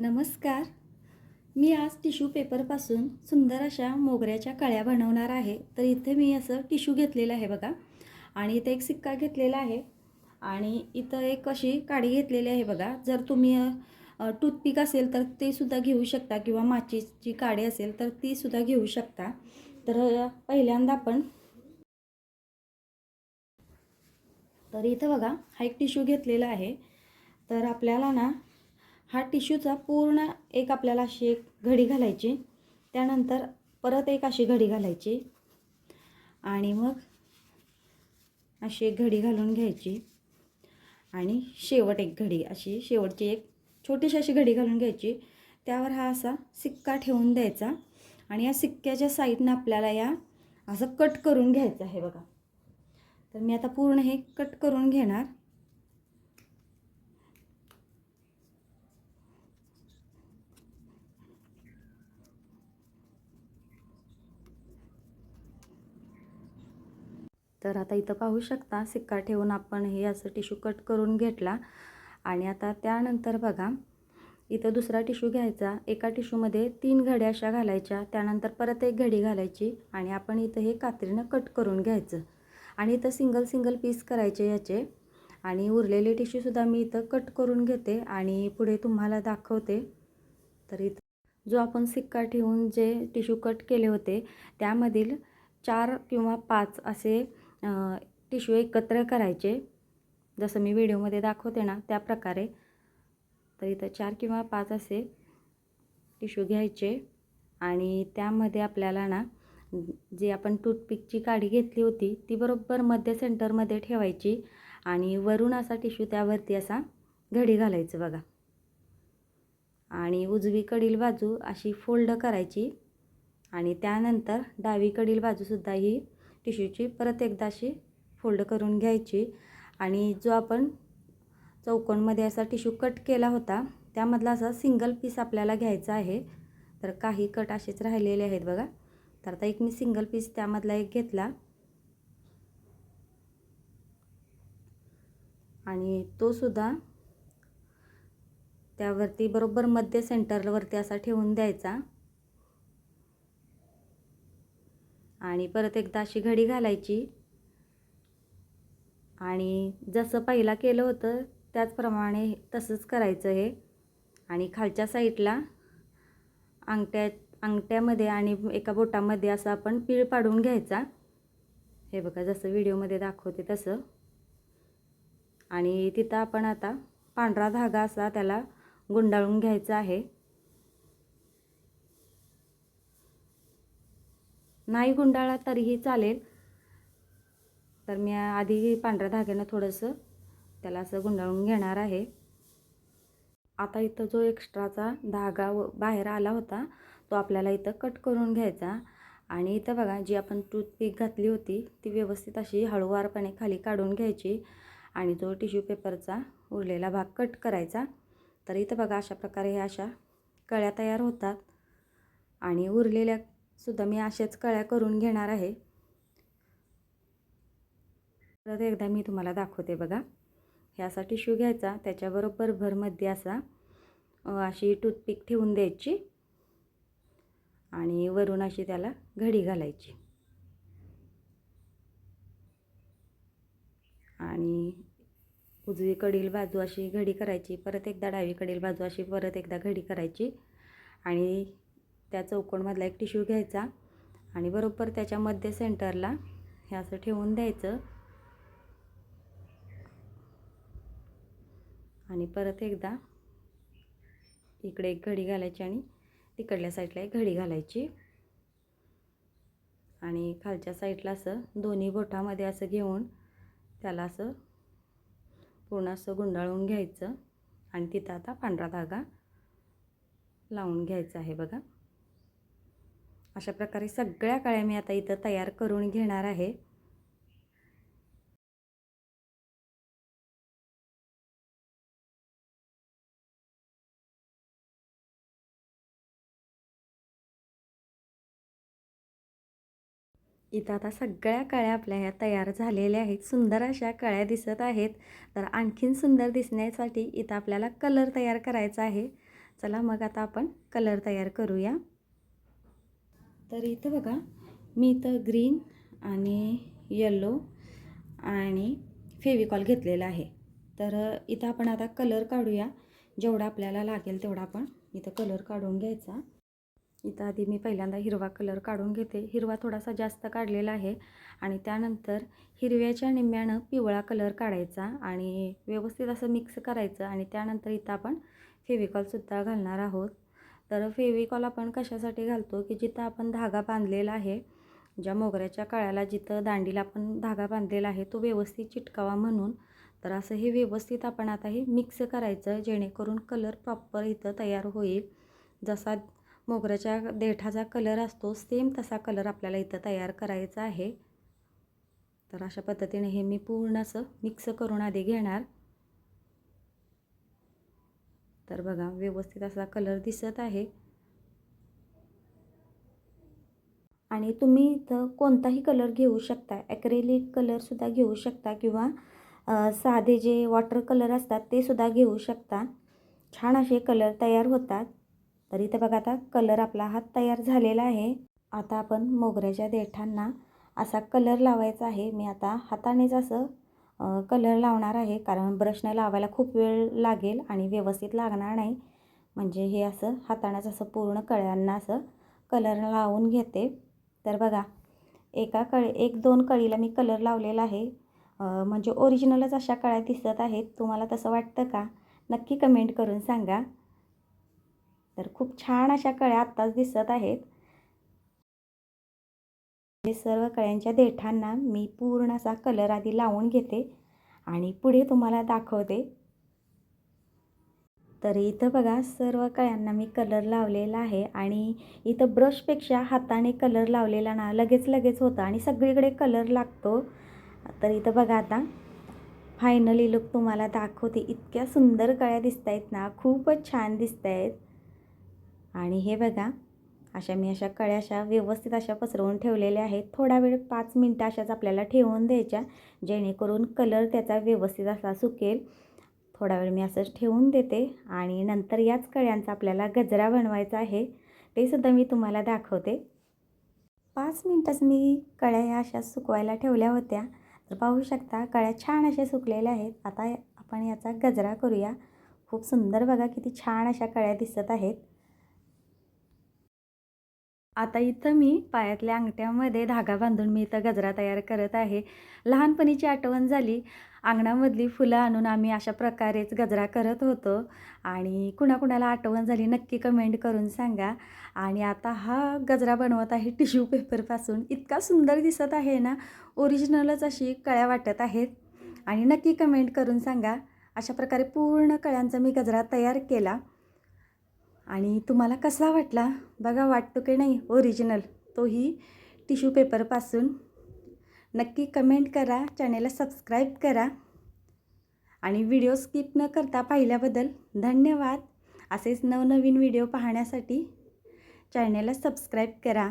नमस्कार. मी आज टिश्यू पेपरपासून सुंदर अशा मोगऱ्याच्या कळ्या बनवणार आहे. तर इथे मी असं टिश्यू घेतलेलं आहे बघा. आणि इथे एक सिक्का घेतलेला आहे. आणि इथं एक अशी काडी घेतलेली आहे बघा. जर तुम्ही टूथपिक असेल तर ते सुद्धा घेऊ शकता किंवा माचीची काडी असेल तर ती सुद्धा घेऊ शकता. तर पहिल्यांदा आपण तर इथं बघा हा एक टिश्यू घेतलेला आहे. तर आपल्याला ना हा टिश्यूचा पूर्ण एक आपल्याला अशी एक घडी घालायची. त्यानंतर परत एक अशी घडी घालायची. आणि मग अशी एक घडी घालून घ्यायची. आणि शेवट एक घडी अशी शेवटची एक छोटीशी अशी घडी घालून घ्यायची. त्यावर हा असा सिक्का ठेवून द्यायचा. आणि या सिक्क्याच्या साईडनं आपल्याला या असं कट करून घ्यायचं आहे बघा. तर मी आता पूर्ण हे कट करून घेणार. तर आता इथं पाहू शकता सिक्का ठेवून आपण हे असं टिश्यू कट करून घेतला. आणि आता त्यानंतर बघा इथं दुसरा टिश्यू घ्यायचा. एका टिश्यूमध्ये तीन घड्या अशा घालायच्या त्यानंतर परत एक घडी घालायची आणि आपण इथं हे कात्रीनं कट करून घ्यायचं. आणि इथं सिंगल सिंगल पीस करायचे याचे. आणि उरलेले टिश्यूसुद्धा मी इथं कट करून घेते आणि पुढे तुम्हाला दाखवते. तर इथं जो आपण सिक्का ठेवून जे टिश्यू कट केले होते त्यामधील चार किंवा पाच असे टिश्यू एकत्र करायचे. जसं मी व्हिडिओमध्ये दाखवते ना त्या प्रकारे. तर इथं चार किंवा पाच असे टिश्यू घ्यायचे. आणि त्यामध्ये आपल्याला ना जी आपण टूथपिकची काडी घेतली होती ती बरोबर मध्य सेंटरमध्ये ठेवायची. आणि वरून असा टिश्यू त्यावरती असा घडी घालायचं बघा. आणि उजवीकडील बाजू अशी फोल्ड करायची. आणि त्यानंतर डावीकडील बाजूसुद्धा ही टिश्यूची परत एकदा अशी फोल्ड करून घ्यायची. आणि जो आपण चौकोनमध्ये असा टिश्यू कट केला होता त्यामधला असा सिंगल पीस आपल्याला घ्यायचा आहे. तर काही कट असेच राहिलेले आहेत बघा. तर आता एक मी सिंगल पीस त्यामधला एक घेतला. आणि तो सुद्धा त्यावरती बरोबर मध्य सेंटरवरती असा ठेवून द्यायचा. आणि परत एकदा अशी घडी घालायची. आणि जसं पहिला केलं होतं त्याचप्रमाणे तसंच करायचं हे. आणि खालच्या साईडला अंगठ्या अंगठ्यामध्ये आणि एका बोटामध्ये असं आपण पीळ पाडून घ्यायचा. हे बघा जसं व्हिडिओमध्ये दाखवते तसं. आणि तिथं आपण आता पांढरा धागा असा त्याला गुंडाळून घ्यायचा आहे. नाही गुंडाळा तरीही चालेल. तर मी आधी पांढऱ्या धाग्यानं थोडंसं त्याला असं गुंडाळून घेणार आहे. आता इथं जो एक्स्ट्राचा धागा व बाहेर आला होता तो आपल्याला इथं कट करून घ्यायचा. आणि इथं बघा जी आपण टूथपिक घातली होती ती व्यवस्थित अशी हळूवारपणे खाली काढून घ्यायची. आणि जो टिश्यू पेपरचा उरलेला भाग कट करायचा. तर इथं बघा अशा प्रकारे ह्या अशा कळ्या तयार होतात. आणि उरलेल्या सुद्धा मी अशाच कळ्या करून घेणार आहे. परत एकदा मी तुम्हाला दाखवते बघा. ह्यासा टिश्यू घ्यायचा त्याच्याबरोबर भरमध्ये असा अशी टूथपिक ठेवून द्यायची आणि वरून अशी त्याला घडी घालायची. आणि उजवीकडील बाजू अशी घडी करायची परत एकदा डावीकडील बाजू अशी परत एकदा घडी करायची आणि त्या चौकोनमधला एक टिश्यू घ्यायचा आणि बरोबर त्याच्या मध्य सेंटरला हे असं ठेवून द्यायचं. आणि परत एकदा इकडे एक घडी घालायची आणि तिकडल्या साईडला एक घडी घालायची. आणि खालच्या साईडला असं दोन्ही बोटामध्ये असं घेऊन त्याला असं पूर्ण असं गुंडाळून घ्यायचं. आणि तिथं आता पांढरा धागा लावून घ्यायचा आहे बघा. अशा प्रकारे सगळ्या कळ्या मी आता इथं तयार करून घेणार आहे. इथं आता सगळ्या कळ्या आपल्या ह्या तयार झालेल्या आहेत. सुंदर अशा कळ्या दिसत आहेत. तर आणखीन सुंदर दिसण्यासाठी इथं आपल्याला कलर तयार करायचा आहे. चला मग आता आपण कलर तयार करूया. तर इथं बघा मी इथं ग्रीन आणि येलो आणि फेविकॉल घेतलेला आहे. तर इथं आपण आता कलर काढूया. जेवढा आपल्याला लागेल तेवढा आपण इथं कलर काढून घ्यायचा. इथं आधी मी पहिल्यांदा हिरवा कलर काढून घेते. हिरवा थोडासा जास्त काढलेला आहे आणि त्यानंतर हिरव्याच्या निम्म्यानं पिवळा कलर काढायचा आणि व्यवस्थित असं मिक्स करायचं आणि त्यानंतर इथं आपण फेविकॉलसुद्धा घालणार आहोत. तर फेविकॉल आपण कशासाठी घालतो की जिथं आपण धागा बांधलेला आहे ज्या मोगऱ्याच्या काळ्याला जिथं दांडीला आपण धागा बांधलेला आहे तो व्यवस्थित चिटकावा म्हणून. तर असं हे व्यवस्थित आपण आता हे मिक्स करायचं जेणेकरून कलर प्रॉपर इथं तयार होईल. जसा मोगऱ्याच्या देठाचा कलर असतो सेम तसा कलर आपल्याला इथं तयार करायचा आहे. तर अशा पद्धतीने हे मी पूर्ण असं मिक्स करून आधी घेणार. तर बघा व्यवस्थित असा कलर दिसत आहे. आणि तुम्ही इथं कोणताही कलर घेऊ शकता. ॲक्रेलिक कलरसुद्धा घेऊ शकता किंवा साधे जे वॉटर कलर असतात ते सुद्धा घेऊ शकता. छान असे कलर तयार होतात. तर इथं बघा आता कलर आपला हा तयार झालेला आहे. आता आपण मोगऱ्याच्या देठांना असा कलर लावायचा आहे. मी आता हातानेच असं कलर लावणार आहे. कारण ब्रशने लावायला खूप वेळ लागेल आणि व्यवस्थित लागणार नाही. म्हणजे हे असं हातानंच असं पूर्ण कळ्यांना असं कलर लावून घेते. तर बघा एका कळी एक दोन कळीला मी कलर लावलेला आहे. म्हणजे ओरिजिनलच अशा कळ्या दिसत आहेत. तुम्हाला तसं वाटतं का? नक्की कमेंट करून सांगा. तर खूप छान अशा कळ्या आत्ताच दिसत आहेत. हे सर्व कळ्यांच्या देठांना मी पूर्ण असा कलर आधी लावून घेते आणि पुढे तुम्हाला दाखवते. तर इथं बघा सर्व कळ्यांना मी कलर लावलेला आहे आणि इथं ब्रशपेक्षा हाताने कलर लावलेला ना लगेच लगेच होतं आणि सगळीकडे कलर लागतो. तर इथं बघा आता फायनली लुक तुम्हाला दाखवते. इतक्या सुंदर कळ्या दिसत आहेत ना खूपच छान दिसत आहेत आणि हे बघा अशा मी अशा कळ्या अशा व्यवस्थित अशा पसरवून ठेवलेल्या आहेत. थोडा वेळ पाच मिनटं अशाच आपल्याला ठेवून द्यायच्या जेणेकरून कलर त्याचा व्यवस्थित असा सुकेल. थोडा वेळ मी असंच ठेवून देते आणि नंतर याच कळ्यांचा आपल्याला गजरा बनवायचा आहे ते सुद्धा मी तुम्हाला दाखवते. पाच मिनटंच मी कळ्या ह्या अशा सुकवायला ठेवल्या होत्या. तर पाहू शकता कळ्या छान अशा सुकलेल्या आहेत. आता आपण याचा गजरा करूया. खूप सुंदर बघा किती छान अशा कळ्या दिसत आहेत. आता इथं मी पायातल्या अंगठ्यामध्ये धागा बांधून मी इथं गजरा तयार करत आहे. लहानपणीची आठवण झाली. अंगणामधली फुलं आणून आम्ही अशा प्रकारेच गजरा करत होतो. आणि कुणाकुणाला आठवण झाली नक्की कमेंट करून सांगा. आणि आता हा गजरा बनवत आहे टिश्यू पेपरपासून. इतका सुंदर दिसत आहे ना. ओरिजिनलच अशी कळ्या वाटत आहेत. आणि नक्की कमेंट करून सांगा. अशा प्रकारे पूर्ण कळ्यांचा मी गजरा तयार केला. आणि तुम्हाला कसा वाटला? बघा वाटतो की नाही? ओरिजिनल तोही टिश्यू पेपरपासून नक्की कमेंट करा चॅनेलला सबस्क्राईब करा. आणि व्हिडिओ स्किप न करता पाहिल्याबद्दल धन्यवाद. असेच नवनवीन व्हिडिओ पाहण्यासाठी चॅनेलला सबस्क्राईब करा.